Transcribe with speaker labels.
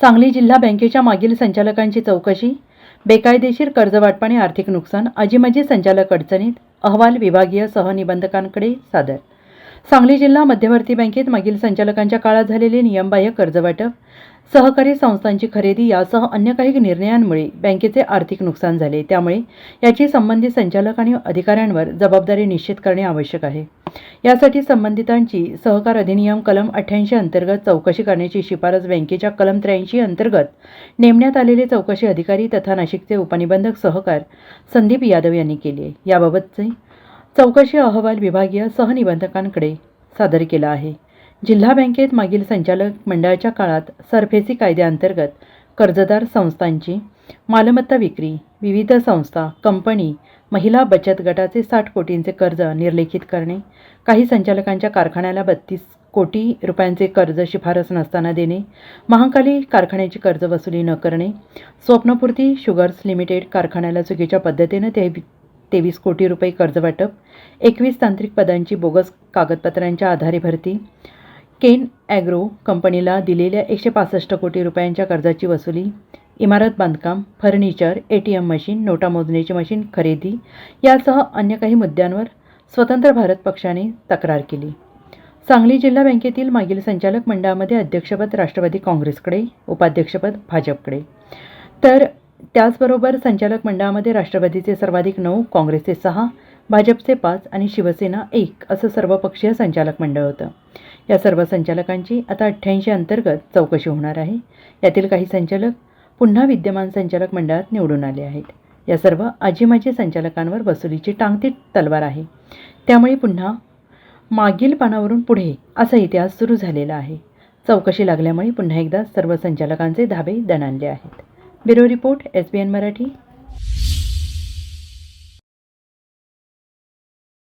Speaker 1: सांगली जिल्हा बँकेच्या मागील संचालकांची चौकशी बेकायदेशीर कर्जवाटप आणि आर्थिक नुकसान अजिमजी संचालक अडचणीत अहवाल विभागीय सहनिबंधकांकडे सादर. सांगली जिल्हा मध्यवर्ती बँकेत मागील संचालकांच्या काळात झालेले नियमबाह्य कर्जवाटप सहकारी संस्थांची खरेदी यासह अन्य काही निर्णयांमुळे बँकेचे आर्थिक नुकसान झाले. त्यामुळे याची संबंधित संचालक आणि अधिकाऱ्यांवर जबाबदारी निश्चित करणे आवश्यक आहे. यासाठी संबंधितांची सहकार अधिनियम कलम अठ्ठ्याऐंशी अंतर्गत चौकशी करण्याची शिफारस बँकेच्या कलम त्र्याऐंशी अंतर्गत नेमण्यात आलेले चौकशी अधिकारी तथा नाशिकचे उपनिबंधक सहकार संदीप यादव यांनी केली आहे. याबाबतचे चौकशी अहवाल विभागीय सहनिबंधकांकडे सादर केला आहे. जिल्हा बँकेत मागील संचालक मंडळाच्या काळात सरफेसी कायद्याअंतर्गत कर्जदार संस्थांची मालमत्ता विक्री विविध संस्था कंपनी महिला बचत गटाचे साठ कोटींचे कर्ज निर्लेखित करणे काही संचालकांच्या कारखान्याला बत्तीस कोटी रुपयांचे कर्ज शिफारस नसताना देणे महाकाली कारखान्याची कर्ज वसुली न करणे स्वप्नपूर्ती शुगर्स लिमिटेड कारखान्याला चुकीच्या पद्धतीनं ते तेवीस कोटी रुपये कर्ज वाटप एकवीस तांत्रिक पदांची बोगस कागदपत्रांच्या आधारे भरती केन ॲग्रो कंपनीला दिलेल्या एकशे पासष्ट कोटी रुपयांच्या कर्जाची वसुली इमारत बांधकाम furniture A T M machine नोटा मोजण्याची मशीन खरेदी यासह अन्य काही मुद्द्यांवर स्वतंत्र भारत पक्षाने तक्रार केली. सांगली जिल्हा बँकेतील मागील संचालक मंडळामध्ये अध्यक्षपद राष्ट्रवादी काँग्रेसकडे उपाध्यक्षपद भाजपकडे. तर त्याचबरोबर संचालक मंडळामध्ये राष्ट्रवादीचे सर्वाधिक नऊ काँग्रेसचे सहा भाजपचे पाच आणि शिवसेना एक असं सर्वपक्षीय संचालक मंडळ होतं. या सर्व संचालकांची आता अठ्ठ्याऐंशी अंतर्गत चौकशी होणार आहे. यातील काही संचालक पुन्हा विद्यमान संचालक मंडळात निवडून आले आहेत. या सर्व आजीमाजी संचालकांवर वसुलीची टांगती तलवार आहे. त्यामुळे पुन्हा मागील पानावरून पुढे असा इतिहास सुरू झालेला आहे. चौकशी लागल्यामुळे पुन्हा एकदा सर्व संचालकांचे धाबे दणाणले आहेत. Bureau report S B N Marathi.